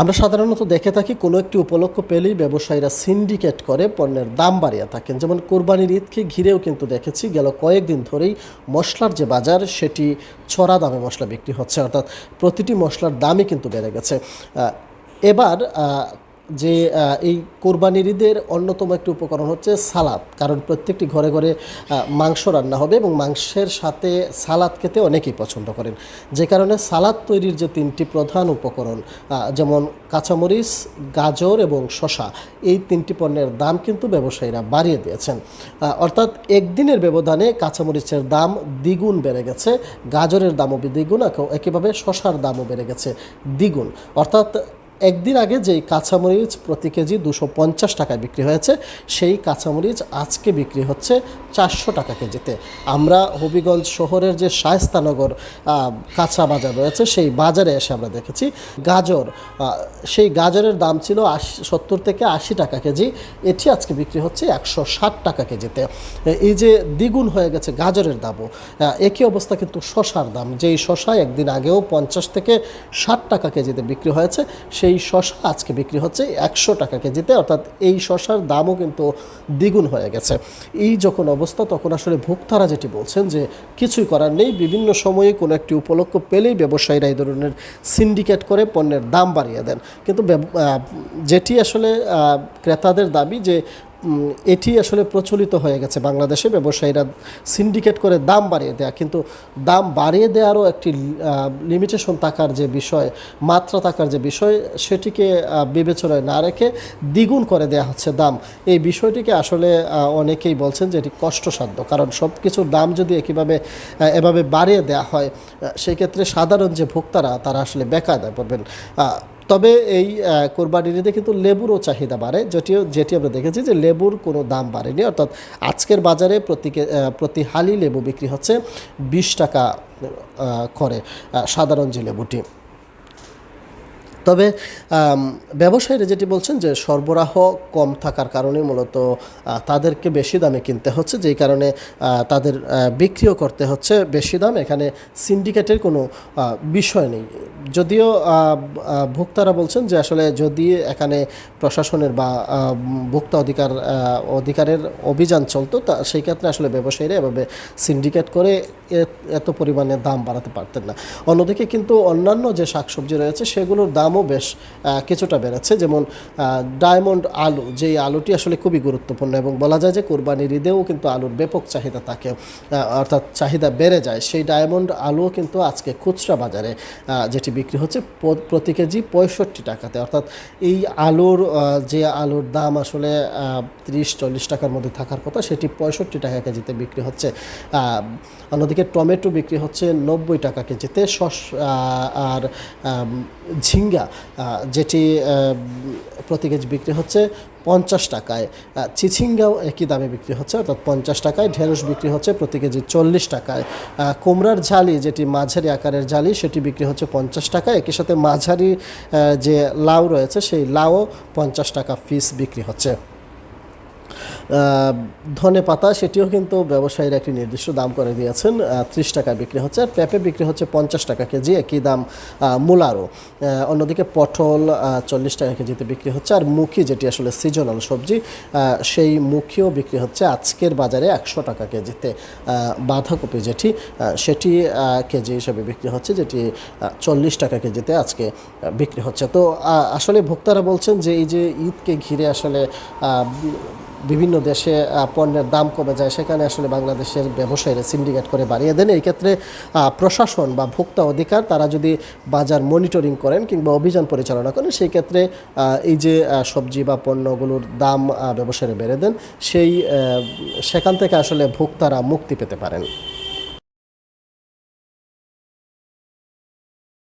আমরা সাধারণত দেখে থাকি কোনো একটি উপলক্ষ পেলেই ব্যবসায়ীরা সিন্ডিকেট করে পণ্যের দাম বাড়িয়ে থাকেন। যেমন কোরবানির ঈদকে ঘিরেও কিন্তু দেখেছি, গেল কয়েকদিন ধরেই মশলার যে বাজার, সেটি ছড়া দামে মশলা বিক্রি হচ্ছে। অর্থাৎ প্রতিটি মশলার দামই কিন্তু বেড়ে গেছে। এবার যে এই কোরবানির ঈদের অন্যতম একটি উপকরণ হচ্ছে সালাদ। কারণ প্রত্যেকটি ঘরে ঘরে মাংস রান্না হবে এবং মাংসের সাথে সালাদ খেতে অনেকেই পছন্দ করেন। যে কারণে সালাদ তৈরির যে তিনটি প্রধান উপকরণ যেমন কাঁচামরিচ, গাজর এবং শশা এই তিনটি পণ্যের দাম কিন্তু ব্যবসায়ীরা বাড়িয়ে দিয়েছেন। অর্থাৎ একদিনের ব্যবধানে কাঁচামরিচের দাম দ্বিগুণ বেড়ে গেছে, গাজরের দামও দ্বিগুণ একইভাবে শশার দামও বেড়ে গেছে দ্বিগুণ। অর্থাৎ একদিন আগে যেই কাঁচামরিচ প্রতি কেজি দুশো পঞ্চাশ টাকায় বিক্রি হয়েছে, সেই কাঁচামরিচ আজকে বিক্রি হচ্ছে চারশো টাকা কেজিতে। আমরা হবিগঞ্জ শহরের যে শায়স্তানগর কাঁচা বাজার রয়েছে, সেই বাজারে এসে আমরা দেখেছি গাজর। সেই গাজরের দাম ছিল আশি, সত্তর থেকে আশি টাকা কেজি। এটি আজকে বিক্রি হচ্ছে একশো ষাট টাকা কেজিতে। এই যে দ্বিগুণ হয়ে গেছে গাজরের দামও একই অবস্থা কিন্তু শশার দাম। যেই শশা একদিন আগেও পঞ্চাশ থেকে ষাট টাকা কেজিতে বিক্রি হয়েছে, সেই শশা আজকে বিক্রি হচ্ছে একশো টাকা কেজিতে। অর্থাৎ এই শশার দামও কিন্তু দ্বিগুণ হয়ে গেছে। এই যখন অবস্থা, তখন আসলে ভোক্তারা যেটি বলছেন যে কিছুই করার নেই। বিভিন্ন সময়ে কোনো একটি উপলক্ষ পেলেই ব্যবসায়ীরা এই ধরনের সিন্ডিকেট করে পণ্যের দাম বাড়িয়ে দেন। কিন্তু যেটি আসলে ক্রেতাদের দাবি যে এটি আসলে প্রচলিত হয়ে গেছে বাংলাদেশে, ব্যবসায়ীরা সিন্ডিকেট করে দাম বাড়িয়ে দেয়া। কিন্তু দাম বাড়িয়ে দেওয়ারও একটি লিমিটেশন থাকার যে বিষয়, মাত্রা থাকার যে বিষয়, সেটিকে বিবেচনায় না রেখে দ্বিগুণ করে দেওয়া হচ্ছে দাম। এই বিষয়টিকে আসলে অনেকেই বলছেন যে এটি কষ্টসাধ্য, কারণ সব কিছুর দাম যদি একইভাবে এভাবে বাড়িয়ে দেওয়া হয় সেক্ষেত্রে সাধারণ যে ভোক্তারা, তারা আসলে বেকায়দায় পড়বেন। তবে এই কোরবানির ঈদে কিন্তু লেবুরও চাহিদা বাড়ে। যেটিও যেটি আমরা দেখেছি যে লেবুর কোনো দাম বাড়েনি, অর্থাৎ আজকের বাজারে প্রতিকে প্রতি হালি লেবু বিক্রি হচ্ছে বিশ টাকা করে সাধারণ যে লেবুটি। তবে ব্যবসায়ীরা যেটি বলছেন যে সরবরাহ কম থাকার কারণে মূলত তাদেরকে বেশি দামে কিনতে হচ্ছে, যেই কারণে তাদের বিক্রিও করতে হচ্ছে বেশি দাম। এখানে সিন্ডিকেটের কোনো বিষয় নেই। যদিও ভোক্তারা বলছেন যে আসলে যদি এখানে প্রশাসনের বা ভোক্তা অধিকার অধিকারের অভিযান চলতো, তা সেই ক্ষেত্রে আসলে ব্যবসায়ীরা এভাবে সিন্ডিকেট করে এত পরিমাণে দাম বাড়াতে পারতেন না। অন্যদিকে কিন্তু অন্যান্য যে শাকসবজি রয়েছে সেগুলোর দামও বেশ কিছুটা বেড়েছে। যেমন ডায়মন্ড আলু যেই আলুটি আসলে খুবই গুরুত্বপূর্ণ এবং বলা যায় যে কোরবানির ঈদেও কিন্তু আলুর ব্যাপক চাহিদা থাকে অর্থাৎ চাহিদা বেড়ে যায়। সেই ডায়মন্ড আলুও কিন্তু আজকে খুচরা বাজারে যেটি বিক্রি হচ্ছে প্রতি কেজি পঁয়ষট্টি টাকাতে। অর্থাৎ এই আলুর যে আলুর দাম আসলে তিরিশ চল্লিশ টাকার মধ্যে থাকার কথা সেটি পঁয়ষট্টি টাকা কেজিতে বিক্রি হচ্ছে। আহ, অন্যদিকে টমেটো বিক্রি হচ্ছে নব্বই টাকা কেজিতে, শস আর ঝিঙ্গা যেটি প্রতি কেজি বিক্রি হচ্ছে পঞ্চাশ টাকায়। চিচিঙ্গাও একই দামে বিক্রি হচ্ছে, অর্থাৎ পঞ্চাশ টাকায়। ঢেঁড়স বিক্রি হচ্ছে প্রতি কেজি চল্লিশ টাকায়। কুমড়ার ঝালি, যেটি মাঝারি আকারের জালি সেটি বিক্রি হচ্ছে পঞ্চাশ টাকা একই সাথে মাঝারি যে লাউ রয়েছে, সেই লাউও পঞ্চাশ টাকা পিস বিক্রি হচ্ছে। ধনে পাতা, সেটিও কিন্তু ব্যবসায়ীরা একটি নির্দিষ্ট দাম করে দিয়েছেন ত্রিশ টাকা বিক্রি হচ্ছে, আর পেঁপে বিক্রি হচ্ছে পঞ্চাশ টাকা কেজি, একই দাম মূলারও। অন্যদিকে পটল চল্লিশ টাকা কেজিতে বিক্রি হচ্ছে, আর মুখি, যেটি আসলে সিজনাল সবজি সেই মুখিও বিক্রি হচ্ছে আজকের বাজারে একশো টাকা কেজিতে। বাঁধাকপি যেটি সেটি কেজি হিসেবে বিক্রি হচ্ছে, যেটি চল্লিশ টাকা কেজিতে আজকে বিক্রি হচ্ছে। তো আসলে ভোক্তারা বলছেন যে এই যে ঈদকে ঘিরে আসলে বিভিন্ন দেশে পণ্যের দাম কমে যায়, সেখানে আসলে বাংলাদেশের ব্যবসায়ীরা সিন্ডিকেট করে বাড়িয়ে দেন। এই ক্ষেত্রে প্রশাসন বা ভোক্তা অধিকার, তারা যদি বাজার মনিটরিং করেন কিংবা অভিযান পরিচালনা করেন, সেই ক্ষেত্রে এই যে সবজি বা পণ্যগুলোর দাম ব্যবসায়ীরা বেড়ে দেন, সেই সেখান থেকে আসলে ভোক্তারা মুক্তি পেতে পারেন।